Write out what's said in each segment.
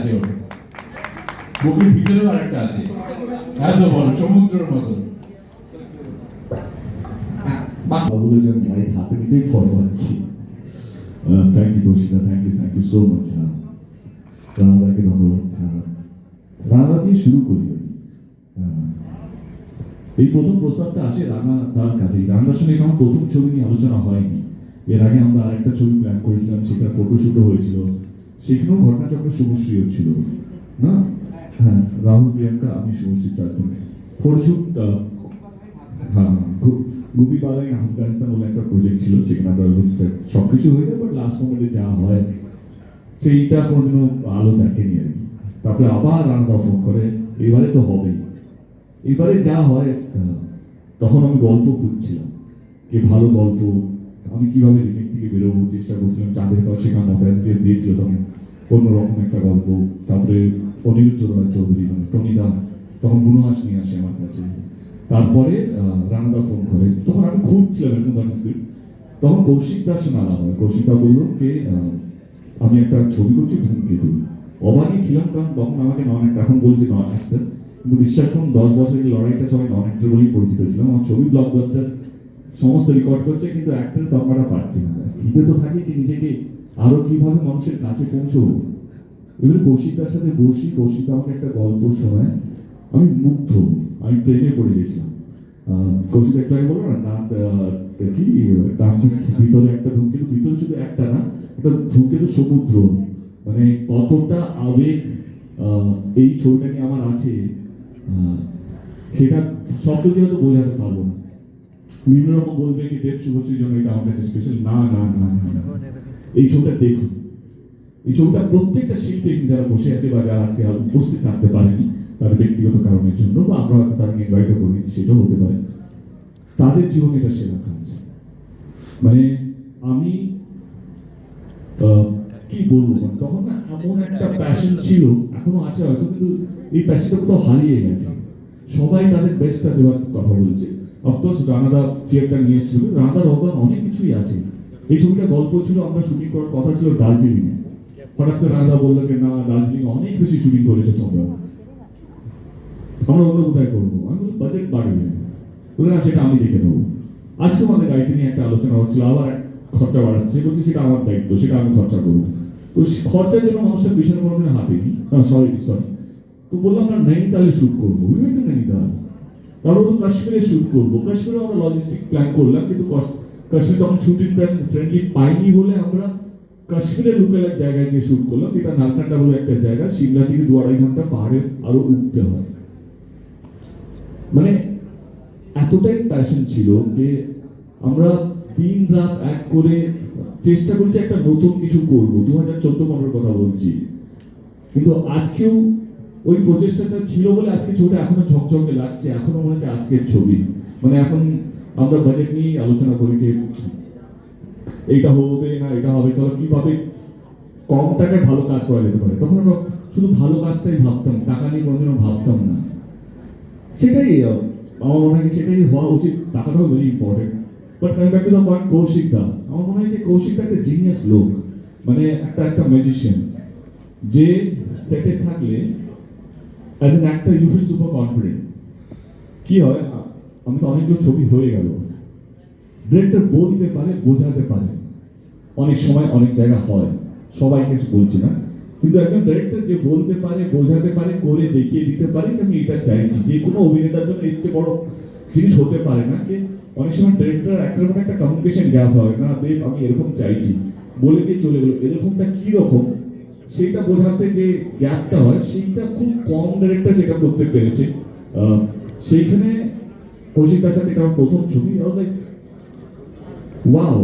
আছে বুকের ভিতরেও আছে। এত বড় সমুদ্রের মতো। এই প্রথম প্রস্তাবটা তার কাছে রানার সঙ্গে আমার প্রথম ছবি নিয়ে আলোচনা হয়নি। এর আগে আমরা আরেকটা ছবি প্ল্যান করেছিলাম, সেটা ফটোশুটও হয়েছিল। সেখানেও ঘটনাচক্র শুভশ্রীও ছিল। না? হ্যাঁ রাহুল প্রিয়াঙ্কা, আমি শুভশ্রী চারজন। ফটোশুট হ্যাঁ গুপি পালাই আফগানিস্তান বলে একটা প্রজেক্ট ছিল যেখানে আমরা সব কিছু হয়ে যায় বাট লাস্ট মোমেন্টে যা হয়, সেইটা কোনোদিনও আলো দেখেনি আর কি। তারপরে আবার রান্না ফোন করে, এবারে তো হবেই। এবারে যা হয় তখন আমি গল্প খুঁজছিলাম, কি ভালো গল্প, আমি কীভাবে রিমেক থেকে বেরোবো, চেষ্টা করছিলাম, চাঁদের সেখানে মতাজ দিয়েছিল তখন। অন্যরকম একটা গল্প, তারপরে অনিরুদ্ধ রয় চৌধুরী মানে টনিদা তখন বুনহাস নিয়ে আসে আমার কাছে। তারপরে রানাদা ফোন করে। তখন আমি খুঁজছিলাম এরকম ধরনের স্ক্রিপ্ট তখন কৌশিক দাস আনা হয়। কৌশিক দা বলল যে আমি একটা ছবি করছি ধূমকেতু অবাকই ছিলাম, কারণ তখন আমাকে নন এখন বলছে নন অ্যাক্টর কিন্তু বিশ্বাস করুন, দশ বছরের লড়াইটা সবাই নন অ্যাক্টর বলেই পরিচিত ছিলাম। আমার ছবি ব্লকবাস্টার সমস্ত রেকর্ড করছে, কিন্তু অ্যাক্টর তকমাটা পাচ্ছি না। খিদে তো থাকে কি নিজেকে আরও কীভাবে মানুষের কাছে পৌঁছবো? এবারে কৌশিকদার সাথে বসি, কৌশিক আমাকে একটা গল্প শোনায়। আমি মুগ্ধ, আমি প্রেমে পড়ে গেছিলাম। কৌশিক একটু বলল না নাক কি নাক ভিতরে একটা ধূমকেতু, ভিতরে শুধু একটা না, একটা ধূমকেতু সমুদ্র। মানে কতটা আবেগ এই ছবিটা নিয়ে আমার আছে। সেটা শব্দ দিয়ে হয়তো বোঝাতে পারব না। বিভিন্ন রকম বলবে কি, দেব শুভশ্রীর জন্য এটা আমার কাছে স্পেশাল না না না না। এই ছবিটা দেখুন। এই ছবিটা প্রত্যেকটা শিল্পী যারা বসে আছে বা যারা আজকে উপস্থিত থাকতে পারেনি, তাদের ব্যক্তিগত কারণের জন্য বা আমরা হয়তো তাদেরকে ইনভাইটও করি সেটাও হতে পারে। তাদের জীবনে এটা সেরা কাজ। মানে আমি কি বলব মানে তখন না এমন একটা প্যাশন ছিল, এখনও আছে হয়তো, কিন্তু এই প্যাশনটা কোথাও হারিয়ে গেছে। সবাই তাদের বেস্টটা দেওয়ার কথা বলছে। অফকোর্স রানাদা চেয়ারটা নিয়ে এসেছিল। রানাদার অবদান অনেক কিছুই আছে। এই ছবিটা গল্প ছিল আমরা শুটিং করার কথা ছিল দার্জিলিং এ হঠাৎ করে রানাদা বলল যে, না, দার্জিলিং অনেক বেশি শুটিং করেছে তোমরা। আমরা অন্য কোথায় করব? আমি বলি বাজেট বাড়বে। বলে না, সেটা আমি দেখে নেব। আজকে আমাদের গাড়িতে নিয়ে একটা আলোচনা হচ্ছিল, আবার খরচা বাড়াচ্ছে। বলছি, সেটা আমার দায়িত্ব, সেটা আমি খরচা করব। তো খরচার জন্য মানুষের পিছনে কোনো দিন হাতে নি সরি সরি তো বললাম, আমরা নৈনিতালে শুট করব। টু নৈনিতাল। তারপর কাশ্মীরে শুট করব। কাশ্মীরে আমরা লজিস্টিক প্ল্যান করলাম, কিন্তু কাশ্মীর তখন শুটিং ফ্রেন্ডলি পাইনি বলে আমরা কাশ্মীরের লোকাল জায়গায় গিয়ে শুট করলাম। এটা নারকান্ডা বলে একটা জায়গা। সিমলা থেকে দু আড়াই ঘণ্টা পাহাড়ে আরও উঠতে হয়। মানে এতটাই প্যাশন ছিল যে আমরা দিন রাত এক করে চেষ্টা করছি একটা নতুন কিছু করব। দু হাজার চোদ্দ পনেরোর কথা বলছি। কিন্তু আজকেও ওই প্রচেষ্টাটা ছিল বলে আজকে ছবিটা এখনও ঝকঝকে লাগছে। এখনও মনে হচ্ছে আজকের ছবি। মানে এখন আমরা বাজেট নিয়ে আলোচনা করি যে, এইটা হবে না, এটা হবে চলো কীভাবে কম টাকায় ভালো কাজ করা যেতে পারে? তখন আমরা শুধু ভালো কাজটাই ভাবতাম, টাকা নিয়ে কোনোদিনও ভাবতাম না। সেটাই আমার মনে হয় সেটাই হওয়া উচিত। টাকাটাও very important but coming back to the আমার মনে হয় যে কৌশিক দা একটা জিনিয়াস লোক। মানে একটা একটা ম্যাজিশিয়ান যে সেটে থাকলে as an actor you feel super confident কি হয়? আমি তো অনেকগুলো ছবি হয়ে গেল। ডিরেক্টর বলতে পারে, বোঝাতে পারে। অনেক সময় অনেক জায়গা হয়। সবাইকে বলছি না। কিন্তু একজন ডাইরেক্টর যে বলতে পারে, বোঝাতে পারে, করে দেখিয়ে দিতে পারে আমি এটা চাইছি। যে কোনো অভিনেতার জন্য এর চেয়ে বড় জিনিস হতে পারে না যে অনেক সময় ডাইরেক্টর অ্যাক্টরের মধ্যে একটা কমিউনিকেশন গ্যাপ হয়। না, দেব, আমি এরকম চাইছি। বলে দিয়ে চলে গেলো। এরকমটা কি রকম সেটা বোঝাতে যে গ্যাপটা হয়, সেইটা খুব কম ডাইরেক্টর সেটা করতে পেরেছে। সেইখানে কৌশিকার সাথে আমার প্রথম ছবি? ওয়াও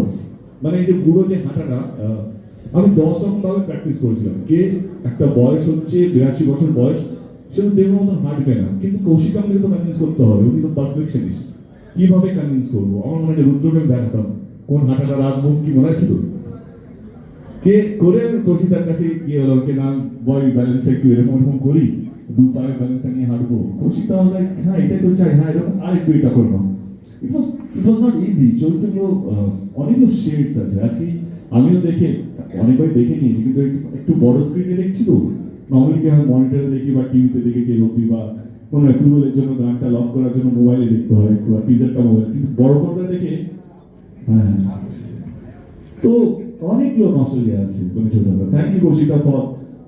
মানে এই যে পুরো যে হাঁটাটা আমি দশ রকম ভাবে প্র্যাকটিস করেছিলাম। কে একটা বয়স হচ্ছে, বিরাশি বছর বয়স, সে তো দেবের মতন হাঁটবে না। কিন্তু কৌশিক আমাকে তো কনভিন্স করতে হবে, উনি তো পারফেকশনিস্ট কীভাবে কনভিন্স করব? আমার মনে হয় রুদ্রকে দেখাতাম। কোন হাঁটাটা মুখ কি মনে তো কে করে আমি কৌশিকার কাছে গিয়ে হলো কে নাম বয় ব্যালেন্সটা একটু এরকম এরকম করি। দু পায়ে ব্যালেন্সটা নিয়ে হাঁটবো। কৌশিক আমার হ্যাঁ এটাই তো চাই হ্যাঁ এরকম আরেকটু এটা করব। ইট ওয়াজ ইট ওয়াজ নট ইজি চরিত্রগুলো অনেকগুলো শেডস আছে। আজকে আমিও দেখে, অনেকবার দেখে নিয়েছি, কিন্তু একটু বড় স্ক্রিনে দেখছি তো। নর্মালি কি হয় মনিটরে দেখি বা টিভিতে দেখেছি এরকম বা কোনো অ্যাপ্রুভালের জন্য গানটা লক করার জন্য মোবাইলে দেখতে হয় একটু বা টিজারটা মোবাইল কিন্তু বড় পর্দা দেখে হ্যাঁ তো অনেকগুলো নস্টালজিয়া আছে, কোনো ছোটবেলা thank you Kaushika for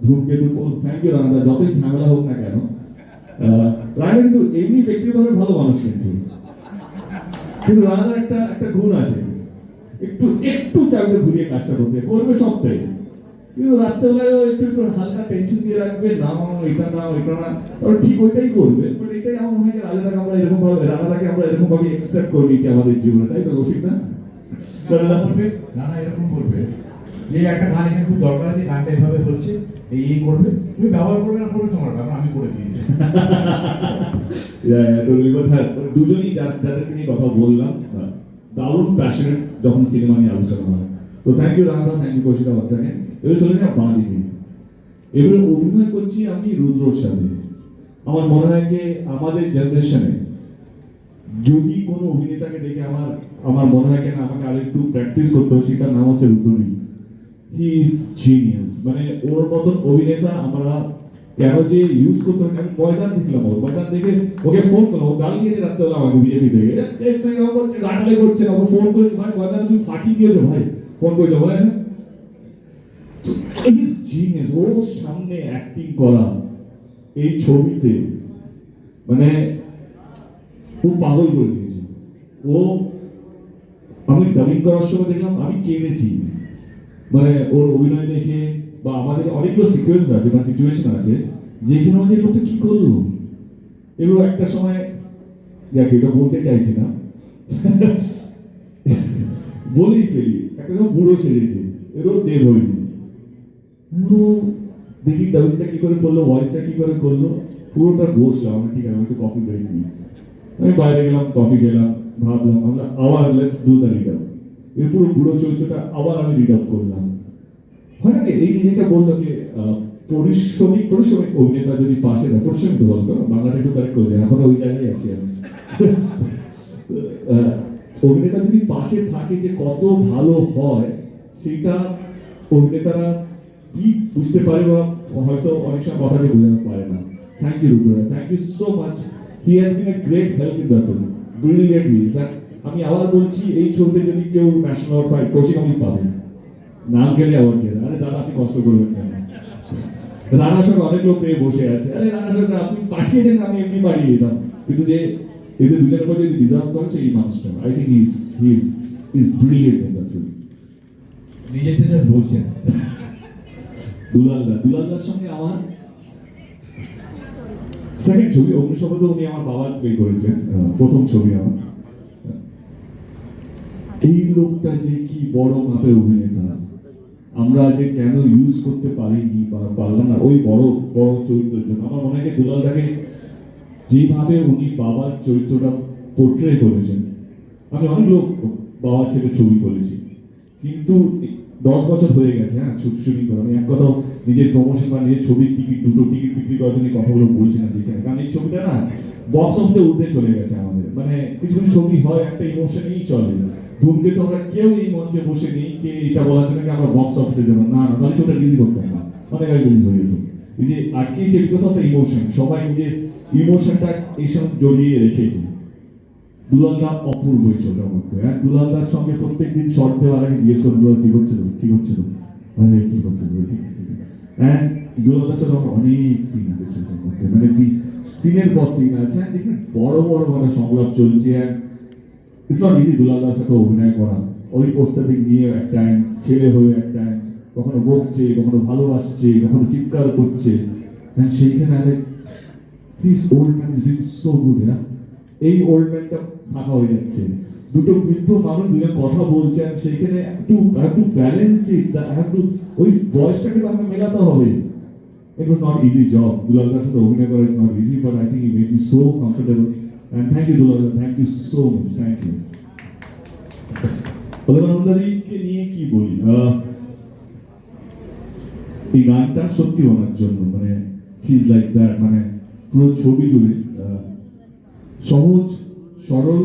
Dhumketu thank you Rana যতই ঝামেলা হোক না কেন রানা কিন্তু এমনি ব্যক্তিগতভাবে ভালো মানুষ কিন্তু। কিন্তু রানার একটা একটা গুণ আছে। একটু একটু চাইলে ঘুরিয়ে কাজটা করবে করবে সবটাই। কিন্তু রাত্রেবেলায় একটু একটু হালকা টেনশন দিয়ে রাখবে। না এটা না এটা না। ওর ঠিক ওইটাই করবে। বাট এটাই আমার মনে হয় রাজাদাকে আমরা এরকম ভাবে রানাদাকে আমরা এরকম ভাবে একসেপ্ট করে নিয়েছি আমাদের জীবনে। তাই তো কৌশিক না রানা এরকম বলবে যে একটা গান এখানে খুব দরকার আছে গানটা এভাবে হচ্ছে এই এই করবে। তুমি ব্যবহার করবে না করবে তোমার ব্যাপার আমি করে দিয়েছি। হ্যাঁ দুজনই যাদেরকে নিয়ে কথা বললাম আহ, দারুণ প্যাশনেট যখন সিনেমা নিয়ে আলোচনা হয়। তো thank you Rana thank you Kaushika বাচ্চাকে এবার চলে যাও বাঁ দিকে এবারে অভিনয় করছি আমি রুদ্রর সাথে। আমার মনে হয় যে আমাদের জেনারেশনে যদি কোনো অভিনেতাকে দেখে আমার আমার মনে হয় কেন আমাকে আরেকটু প্র্যাকটিস করতে হবে সেটার নাম হচ্ছে রুদ্রনী জিনিয়াস মানে ওর মতন অভিনেতা আমরা কেন যে ইউজ করতে হবে আমি ময়দান দেখলাম ওর ময়দান দেখে ওকে ফোন করলাম। গাল দিয়েছে রাত্রেবেলা আমাকে বিজেপি থেকে। এরকম করছে করছে না। ফোন করে, ভাই, ময়দানে তুমি ফাটিয়ে দিয়েছ, ভাই। ফোন করে আছে? ইজ জিনিয়াস ওর সামনে অ্যাক্টিং করা এই ছবিতে মানে ও পাগল করে দিয়েছে। ও, আমি ডাবিং করার সময় দেখলাম, আমি কেঁদেছি। মানে ওর অভিনয় দেখে বা আমাদের অনেকগুলো সিকোয়েন্স আছে বা সিচুয়েশন আছে, যেখানে হচ্ছে এই লোকটা কি করল? এবং একটা সময়, যাকে, এটা বলতে চাইছি না। বলেই ফেলি, একটা সময় বুড়ো সেজেছে, এরও দেব হয়েছে দেখি ডাবিংটা কি করে করল ভয়েসটা কি করে করল। পুরোটা বসলাম আমি ঠিক আছে, আমি একটু কফি ব্রেক আমি বাইরে গেলাম কফি খেলাম, ভাবলাম আমরা আবার লেটস দ্য রিড এই পুরো বুড়ো চরিত্রটা আবার আমি রিড আউট করলাম। হয় নাকি এই যে যেটা বলল যে পরিশ্রমিক পরিশ্রমিক অভিনেতা যদি পাশে থাকে পরিশ্রমিক তো বলতো বাংলাটা একটু কারেক্ট করে এখন ওই জায়গায় আছি আমি। অভিনেতা যদি পাশে থাকে যে কত ভালো হয়, সেটা অভিনেতারা কি বুঝতে পারে বা হয়তো অনেক সময় কথাকে বোঝাতে পারে না। Thank you Rudra thank you so much he has been a great help in the film brilliantly আমি আবার বলছি এই ছবিতে যদি কেউ ন্যাশনাল পায় কৌশিক আমি পাবেন নাম গেলে অ্যাওয়ার্ড গেলে আরে দাদা আপনি কষ্ট করবেন কেন? রানার সঙ্গে অনেক লোক পেয়ে বসে আছে। আরে রানার সঙ্গে আপনি পাঠিয়েছেন আমি এমনি পাঠিয়ে দিতাম। কিন্তু যে যদি ডিজার্ভ করে সেই মানুষটা I think is he is is brilliant in the film বলছেন। দুলালদা দুলালদার সঙ্গে আমার সেকেন্ড ছবি অগ্নিশপথে উনি আমার বাবার প্লে করেছেন। প্রথম ছবি আমার। এই লোকটা যে কি বড় মাপের অভিনেতা? আমরা যে কেন ইউজ করতে পারিনি পারলাম না? ওই বড় বড় চরিত্রের জন্য। আমার মনে হয় যে দুলালদাকে যেভাবে উনি বাবার চরিত্রটা পোর্ট্রে করেছেন, আমি অনেক লোক বাবার ছেলে ছবি করেছি। কিন্তু দশ বছর হয়ে গেছে হ্যাঁ শুটিং করে। আমি এক কথাও নিজের প্রমোশন বা নিজের ছবির টিকিট দুটো টিকিট বিক্রি করার জন্য কথাগুলো বলছি না যেখানে। কারণ এই ছবিটা না বক্স অফিসে উঠতে চলে গেছে আমাদের। মানে কিছু কিছু ছবি হয়, একটা ইমোশনেই চলে। ধূমকেতু আমরা কেউ এই মঞ্চে বসে নেই, কে এটা বলার জন্য কি আমরা বক্স অফিসে যাব? না না, তাহলে ছবিটা রিলিজ করতাম না। অনেক আগে রিলিজ হয়ে যেত এই যে আটকেছে বিকজ অফ দ্য ইমোশন সবাই নিজের ইমোশনটা এই সঙ্গে জড়িয়ে রেখেছে। দুলালদা অপূর্ব এই ছবিটার মধ্যে হ্যাঁ? দুলালদার সঙ্গে প্রত্যেক দিন শর্ট দেওয়ার আগে জিজ্ঞেস করব কি হচ্ছে তো কি তো আরে, কি করতে ঠিক হ্যাঁ দুলালদার সাথে আমার অনেক সিন আছে ছবিটার মধ্যে। মানে কি সিনের পর সিন আছে হ্যাঁ? যেখানে বড় বড় মানে সংলাপ চলছে হ্যাঁ? ইটস নট ইজি দুলালদার সাথে অভিনয় করা। ওই প্রস্তাবিক নিয়ে এক টাইমস ছেলে হয়ে এক টাইমস কখনো বকছে কখনো ভালোবাসছে কখনো চিৎকার করছে। সেইখানে this old man is doing so good হ্যাঁ? এই ওল্ড ম্যানটা ফাঁকা হয়ে যাচ্ছে। দুটো বৃদ্ধ মানুষ দুজন কথা বলছে আর সেইখানে একটু একটু ব্যালেন্স ইট একটু ওই বয়সটাকে তো আমাকে মেলাতে হবে। It was not easy job. Dulalda's সাথে অভিনয় করা is not easy, but I think he made me so comfortable. And thank you, Dulalda. Thank you so much. Thank you. অলকানন্দারিকে নিয়ে কি বলি এই গানটা সত্যি ওনার জন্য মানে সিজ লাইক দ্যাট মানে পুরো ছবি জুড়ে সহজ সরল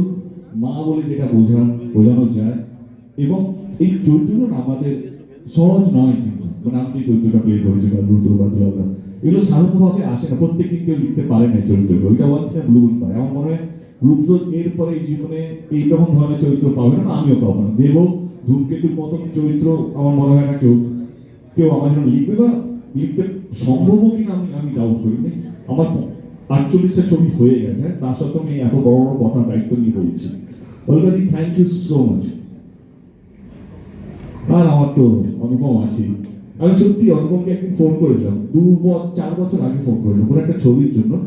মা বলে যেটা বোঝা বোঝানো যায় এবং এই চরিত্রগুলো না আমাদের সহজ নয় কিন্তু মানে যে চরিত্রটা প্লে করেছি বা রুদ্র বা দুলালদা এগুলো সাধারণভাবে আসে না, প্রত্যেকদিন কেউ লিখতে পারে না চরিত্রগুলো। ওইটা ওয়ান্স না ব্লু পায় আমার মনে হয় রুদ্র এরপরে জীবনে এইরকম ধরনের চরিত্র পাবে না, আমিও পাবো না। দেব ধূমকেতুর মতন চরিত্র আমার মনে হয় না কেউ কেউ আমার জন্য লিখবে বা লিখতে সম্ভবও কিনা আমি আমি ডাউট করি। আমার আটচল্লিশটা ছবি হয়ে গেছে তার সত্ত্বেও আমি এত বড় বড় কথা দায়িত্ব নিয়ে বলছি। অলকাদি থ্যাংক ইউ সো মাচ আর আমার তো অনুপম আছে আমি সত্যি অনুপমকে একদিন ফোন করেছিলাম, দু ব- চার বছর আগে ফোন করেছিলাম, কোনো একটা ছবির জন্য।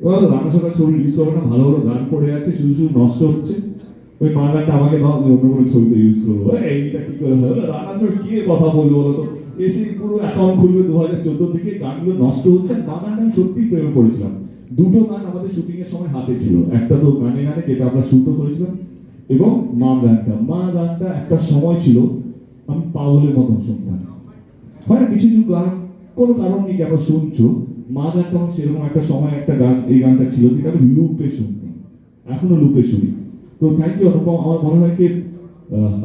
এবার রান্না সকাল ছবি রিলিজ করব না ভালো ভালো গান পড়ে আছে, শুধু শুধু নষ্ট হচ্ছে। ওই মা গানটা আমাকে দাও আমি অন্য কোনো ছবিতে ইউজ করব। এইটা কি করে হবে রান্না ছবি কে কথা বলব বলো তো? এসে পুরো অ্যাকাউন্ট খুলবে দু হাজার চোদ্দ থেকে গানগুলো নষ্ট হচ্ছে। মা গানটা আমি সত্যি প্রেমে পড়েছিলাম। দুটো গান আমাদের শুটিং এর সময় হাতে ছিল। একটা তো গানে গানে যেটা আমরা শুটও করেছিলাম, এবং মা গানটা। মা গানটা একটা সময় ছিল, আমি পাগলের মতন শুনতাম। হয় কিছু কিছু গান, কোনো কারণ নেই কেন শুনছো। মা গানটা আমার সেরকম একটা সময়, একটা গান, এই গানটা ছিল যেটা আমি লুপে শুনতাম। এখনও লুপে শুনি। তো থ্যাংক ইউ অনুপম আমার মনে হয় কি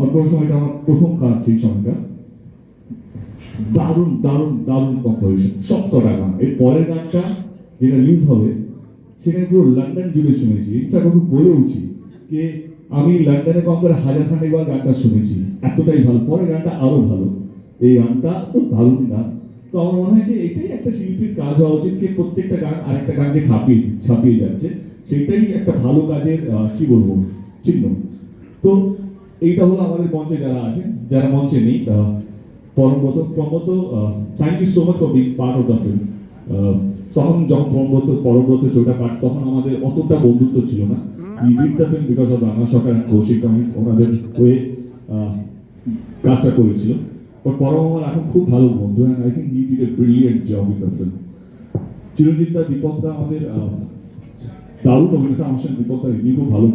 অনুপম সময়টা আমার প্রথম কাজ সেই সময়টা। দারুণ দারুণ দারুণ কম্পোজিশন সপ্তটা গান। এর পরের গানটা যেটা রিলিজ হবে সেখানে পুরো লন্ডন জুড়ে শুনেছি। এটা ওকে বলেওছি যে আমি লন্ডনে কম করে হাজার বার গানটা শুনেছি। এতটাই ভালো। পরের গানটা আরও ভালো। এই গানটা তো দারুণ গান। তো আমার মনে হয় যে এটাই একটা শিল্পীর কাজ হওয়া উচিত যে প্রত্যেকটা গান আরেকটা গানকে ছাপিয়ে ছাপিয়ে যাচ্ছে। সেটাই একটা ভালো কাজের কি বলব চিহ্ন। তো এইটা হলো আমাদের মঞ্চে যারা আছেন যারা মঞ্চে নেই আহ, Parambrata প্রমত thank you so much for being part of the film তখন যখন পরমব্রত পরমব্রত চোটা পাঠ তখন আমাদের অতটা বন্ধুত্ব ছিল না। We film because of Rana Sarkar Kaushik আমি ওনাদের হয়ে কাজটা করেছিল। বাট পরম আমার এখন খুব ভালো বন্ধু and I think he did a brilliant job in the film Chiranjit da, Dipak da আমাদের দারুণ অভিনেতা, আমার সঙ্গে দীপক দা এমনি খুব ভালো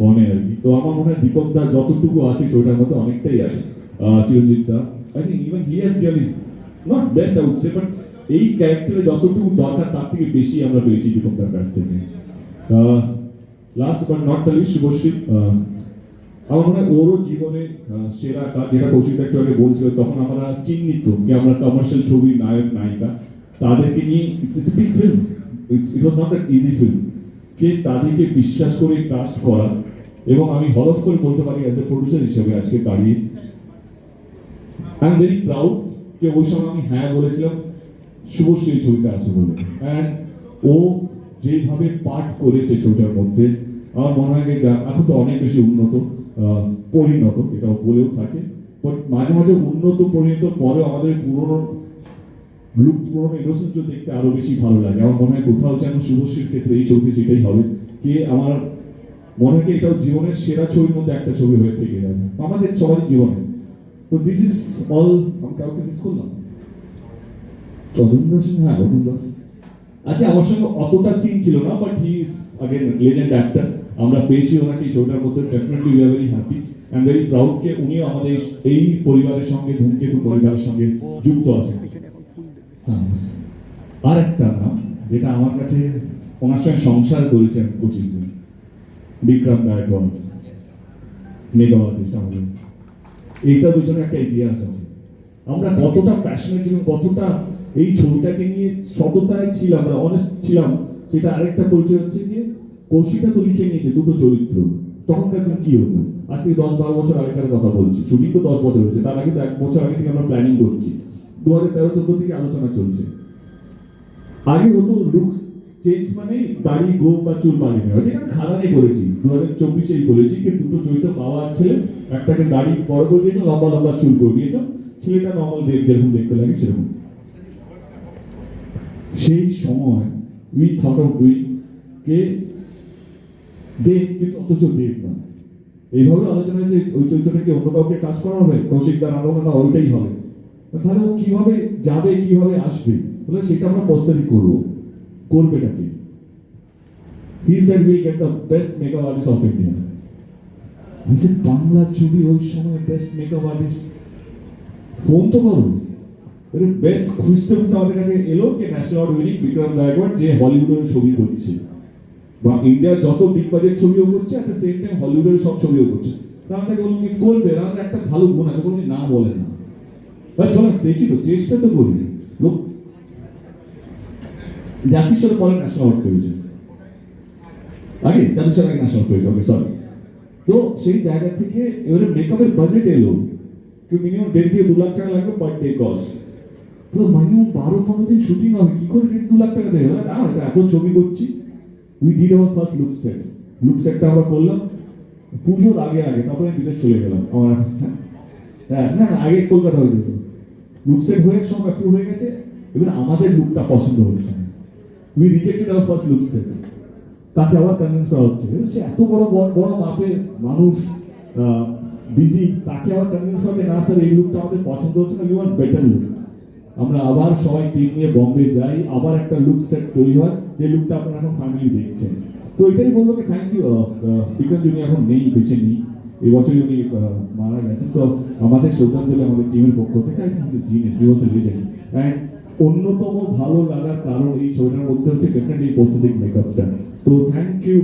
বনে আর কি। তো আমার মনে হয় দীপক দা যতটুকু আছে ছবিটার মধ্যে অনেকটাই আছে Chiranjit da. I think even he has really not best I would say but এই ক্যারেক্টারে যতটুকু দরকার, তার থেকে বেশি আমরা পেয়েছি দীপক কাছ থেকে। Last but not the least Subhashree আমার মনে ওরও জীবনে সেরা কাজ যেটা কৌশিক একটু আগে বলছিল, তখন আমরা চিহ্নিত, যে আমরা কমার্শিয়াল ছবির নায়ক, নায়িকা, তাদেরকে নিয়ে big film it was not easy film কে তাদেরকে বিশ্বাস করে কাজ করা, এবং আমি হলফ করে বলতে পারি অ্যাজ এ প্রডিউসার হিসেবে আজকে দাঁড়িয়ে। আই এম ভেরি প্রাউড যে ওই সময় আমি হ্যাঁ বলেছিলাম, শুভশ্রী ছবিটা আছে বলে। অ্যান্ড ও যেভাবে পাঠ করেছে ছবিটার মধ্যে, আমার মনে হয় যে এখন তো অনেক বেশি উন্নত। পরিণত, এটাও বলেও থাকে। মাঝে মাঝে উন্নত, পরিণত পরেও আমাদের পুরনো লুক পুরনো ইনোসেন্ট দেখতে আরও বেশি ভালো লাগে। আমার মনে হয় কোথাও যেন শুভশ্রীর ক্ষেত্রে এই ছবিতে সেটাই হবে। কে আমার, মনে হয় এটাও জীবনের সেরা ছবির মধ্যে একটা ছবি হয়ে থেকে যাবে। আমাদের সবারই জীবনে। তো দিস ইজ অল আমি কাউকে মিস করলাম। অরুণ দাস হ্যাঁ অরুণ দাস আচ্ছা আমার সঙ্গে অতটা সিন ছিল না but he is again legend actor আমরা পেয়েছি ওনাকে ছবিটার মধ্যে definitely we are very happy and very proud কে উনিও আমাদের এই পরিবারের সঙ্গে, ধূমকেতু পরিবারের সঙ্গে যুক্ত আছেন। হ্যাঁ। আর একটা নাম যেটা আমার কাছে ওনার সঙ্গে সংসার করেছেন পঁচিশ দিন। বিক্রম গায়কওয়াড। মেগা আমাদের। এইটার পিছনে একটা ইতিহাস আছে। আমরা কতটা প্যাশনেট ছিলাম, কতটা এই ছবিটাকে নিয়ে সততায় ছিলাম আমরা অনেস্ট ছিলাম, সেটা আরেকটা পরিচয় হচ্ছে কৌশিকা তো লিখে নিয়েছে, দুটো চরিত্র। তখনকার দিন কি হতো? আজ থেকে দশ বারো বছর আগেকার কথা বলছি শুটিং তো দশ বছর হচ্ছে তার আগে তো এক বছর আগে থেকে আমরা প্ল্যানিং করছি। দু হাজার তেরো চোদ্দ থেকে আলোচনা চলছে। আগে হতো লুকস চেঞ্জ মানে দাড়ি গো বা চুল বাড়ি নেওয়া। খারাপে করেছি। দু হাজার চব্বিশেই করেছি যে দুটো চরিত্র পাওয়া আর ছেলে, একটাকে দাড়ি বড় করে দিয়েছে, লম্বা লম্বা চুল করে দিয়েছে। ছেলেটা নর্মাল দেখ যেরকম দেখতে লাগে সেরকম। সেই সময় উই থট অফ ডুইং কে দেব, কিন্তু অথচ দেব না। এইভাবে আলোচনা যে ওই চরিত্রটাকে অন্য কাউকে কাজ করা হবে কৌশিক দার আলো না, ওইটাই হবে। তাহলে ও কীভাবে যাবে, কীভাবে আসবে? বলে সেটা আমরা প্রস্তাবই করব। করবেটা কি he said will get the best makeup artist of India বলছে বাংলা ছবি ওই সময় বেস্ট মেকআপ আর্টিস্ট ফোন তো করো। বেস্ট খুঁজতে খুঁজতে আমাদের কাছে এলো যে national award winning Bikram Gaikwad, যে হলিউডের ছবি করছে। বা ইন্ডিয়ার যত বিগ বাজেট ছবিও করছে, at the সেম টাইম হলিউডের সব ছবিও করছে। তাহলে বলুন কি করবে তাহলে একটা ভালো গুণ আছে, কোনো না বলে না। ভাই চলো দেখি তো, চেষ্টা তো করি। লোক জাতিস্বর পরে ন্যাশনাল অ্যাওয়ার্ড পেয়েছে। আগে জাতিস্বর আগে ন্যাশনাল পেয়েছে ওকে সরি তো সেই জায়গা থেকে এবারে মেকআপের বাজেট এলো। কি মিনিমাম দেড় থেকে দু লাখ টাকা লাগবে পার ডে কস্ট তো মিনিমাম বারো পনেরো দিন শুটিং হবে, কি করে দু লাখ টাকা দেবে? না এটা এত ছবি করছি। We did our first look set look সেটটা আমরা করলাম। পুজোর আগে আগে, তারপরে বিদেশ চলে গেলাম। আমার হ্যাঁ হ্যাঁ না, আগে কলকাতা হয়েছিল লুক সেট হয়ে সব অ্যাপ্রুভ হয়ে গেছে। এবার আমাদের লুকটা পছন্দ হচ্ছে we rejected our first look set তাকে আবার কনভিন্স করা হচ্ছে। সে এত বড় বড় বড় মাপের মানুষ বিজি তাকে আবার কনভিন্স করছে না স্যার এই লুকটা আমাদের পছন্দ হচ্ছে না উই ওয়ান্ট বেটার লুক আমরা আবার সবাই টিম নিয়ে বম্বে যাই, আবার একটা লুক সেট তৈরি হয়, যে লুকটা আপনারা এখন ফ্যামিলি দেখছেন। তো এটাই বলব কি থ্যাংক ইউ বিক্রম যিনি এখন নেই, বেঁচে নেই এই বছরই উনি মারা গেছেন। তো আমাদের শ্রদ্ধাঞ্জলি আমাদের টিমের পক্ষ থেকে I think genius he was and অন্যতম ভালো লাগার কারণ এই ছবিটার মধ্যে হচ্ছে ডেফিনেটলি এই প্রস্থেটিক মেকআপটা তো থ্যাংক ইউ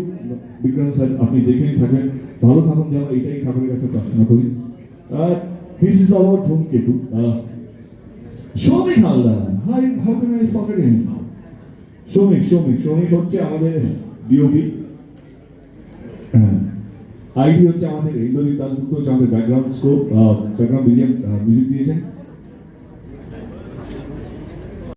বিক্রম স্যার আপনি যেখানেই থাকবেন, ভালো থাকুন যেন এটাই ঠাকুরের কাছে প্রার্থনা করি। This is our Dhumketu. Soumik Haldar, hi how can I forget him শ্রমিক শ্রমিক শ্রমিক হচ্ছে আমাদের ডিওপি হ্যাঁ আইডি হচ্ছে আমাদের ইন্দ্রজিৎ দাসগুপ্ত হচ্ছে আমাদের background score background music music দিয়েছেন।